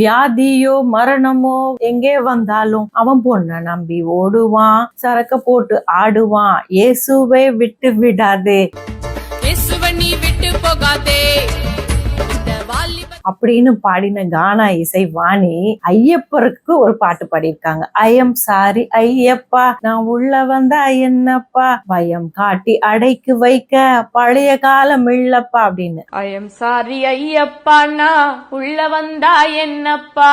வியாதியோ மரணமோ எங்கே வந்தாலும் அவன் பொண்ண நம்பி ஓடுவான் சரக்க போட்டு ஆடுவான். இயேசுவை விட்டு விடாதே. இயேசுவை நீ விட்டு போகாதே. அப்படின்னு பாடின கானா இசை வாணி ஐயப்பருக்கு ஒரு பாட்டு பாடியிருக்காங்க. ஐயம் சாரி ஐயப்பா நான் உள்ள வந்தா என்னப்பா பயம் காட்டி அடைக்கு வைக்க பழைய காலம் இல்லப்பா அப்படின்னு. ஐ எம் சாரி ஐயப்பா நான் உள்ள வந்தா என்னப்பா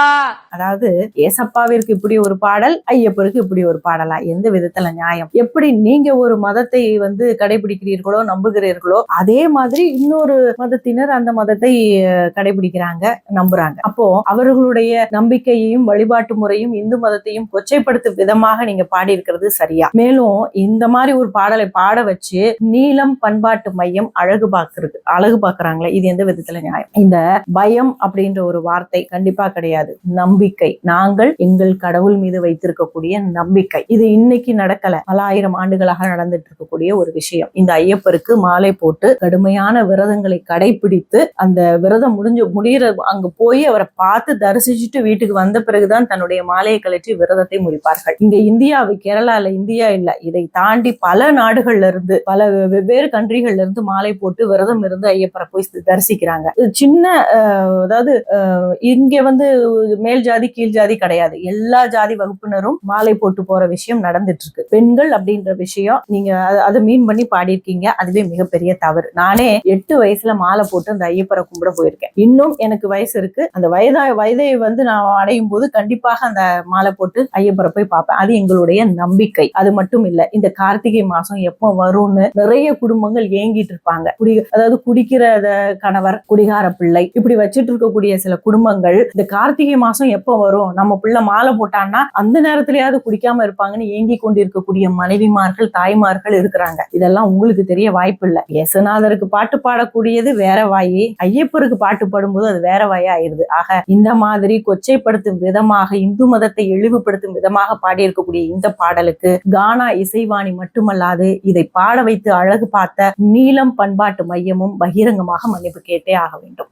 அதாவது ஏசப்பாவிற்கு இப்படி ஒரு பாடல் ஐயப்பருக்கு இப்படி ஒரு பாடலா? எந்த விதத்துல நியாயம்? எப்படி நீங்க ஒரு மதத்தை வந்து கடைபிடிக்கிறீர்களோ நம்புகிறீர்களோ அதே மாதிரி இன்னொரு மதத்தினர் அந்த மதத்தை அஹ், நினைக்கிறாங்க நம்புறாங்க. அப்போ அவர்களுடைய நம்பிக்கையையும் வழிபாட்டு முறையும் இந்து மதத்தையும் கொச்சைப்படுத்தும் விதமாக நீங்க பாடி இருக்கிறது சரியா? மேலும் இந்த மாதிரி ஒரு பாடலை பாட வச்சு நீளம் பண்பாட்டு மையம் அழகு பார்க்கறது அழகு பார்க்கறாங்களே இது எந்த விதத்துல நியாயம்? இந்த பயம் அப்படின்ற ஒரு வார்த்தை கண்டிப்பா கிடையாது. நம்பிக்கை. நாங்கள் எங்கள் கடவுள் மீது வைத்திருக்கக்கூடிய நம்பிக்கை. இது இன்னைக்கு நடக்கல. பல ஆயிரம் ஆண்டுகளாக நடந்துட்டு இருக்கக்கூடிய ஒரு விஷயம். இந்த ஐயப்பருக்கு மாலை போட்டு கடுமையான விரதங்களை கடைபிடித்து அந்த விரதம் முடிஞ்சு முடிகிற அங்கு போய் அவரை பார்த்து தரிசிச்சுட்டு வீட்டுக்கு வந்த பிறகுதான் தன்னுடைய மாலையை கழற்றி விரதத்தை முடிப்பார்கள். இங்க இந்தியாவை கேரளால இந்தியா இல்ல. இதை தாண்டி பல நாடுகள்ல இருந்து பல வெவ்வேறு கண்ட்ரிகள்ல இருந்து மாலை போட்டு விரதம் இருந்து ஐயப்பரை போய் தரிசிக்கிறாங்க. சின்ன அதாவது இங்க வந்து மேல் ஜாதி கீழ் ஜாதி கிடையாது. எல்லா ஜாதி வகுப்பினரும் மாலை போட்டு போற விஷயம் நடந்துட்டு இருக்கு பெண்கள் அப்படின்ற விஷயம் நீங்க அதை மீன் பண்ணி பாடியிருக்கீங்க. அதுவே மிகப்பெரிய தவறு. நானே எட்டு வயசுல மாலை போட்டு அந்த ஐயப்பரை கும்பிட போயிருக்கேன். இன்னும் எனக்கு வயசு இருக்கு. அந்த வயதா வயதை வந்து நான் அடையும் போது கண்டிப்பாக அந்த மாலை போட்டு ஐயப்பரை போய் பார்ப்பேன். அது எங்களுடைய நம்பிக்கை. அது மட்டும் இல்ல இந்த கார்த்திகை மாசம் எப்போ வரும்னு நிறைய குடும்பங்கள் ஏங்கிட்டு இருப்பாங்க. குடி அதாவது குடிக்கிற கணவர் குடிகார பிள்ளை இப்படி வச்சிட்டு இருக்கக்கூடிய சில குடும்பங்கள் இந்த கார்த்திகை மாசம் எப்போ வரும்? நம்ம பிள்ளை மாலை போட்டான்னா அந்த நேரத்திலயாவது குடிக்காம இருப்பாங்கன்னு ஏங்கி கொண்டிருக்கக்கூடிய மனைவிமார்கள் தாய்மார்கள் இருக்கிறாங்க. இதெல்லாம் உங்களுக்கு தெரிய வாய்ப்பு இல்லை. இயேசுநாதருக்கு பாட்டு பாடக்கூடியது வேற வாயி. ஐயப்பருக்கு பாட்டு பாடும்போது அது வேற வாயா ஆயிருது ஆக இந்த மாதிரி கொச்சைப்படுத்தும் விதமாக இந்து மதத்தை இழிவுபடுத்தும் விதமாக பாடியிருக்கக்கூடிய இந்த பாடலுக்கு கானா இசைவாணி மட்டுமல்லாது இதை பாட வைத்து அழகு பார்த்த நீலம் பண்பாட்டு மையமும் பகிரங்கமாக மன்னிப்பு கேட்டே ஆக வேண்டும்.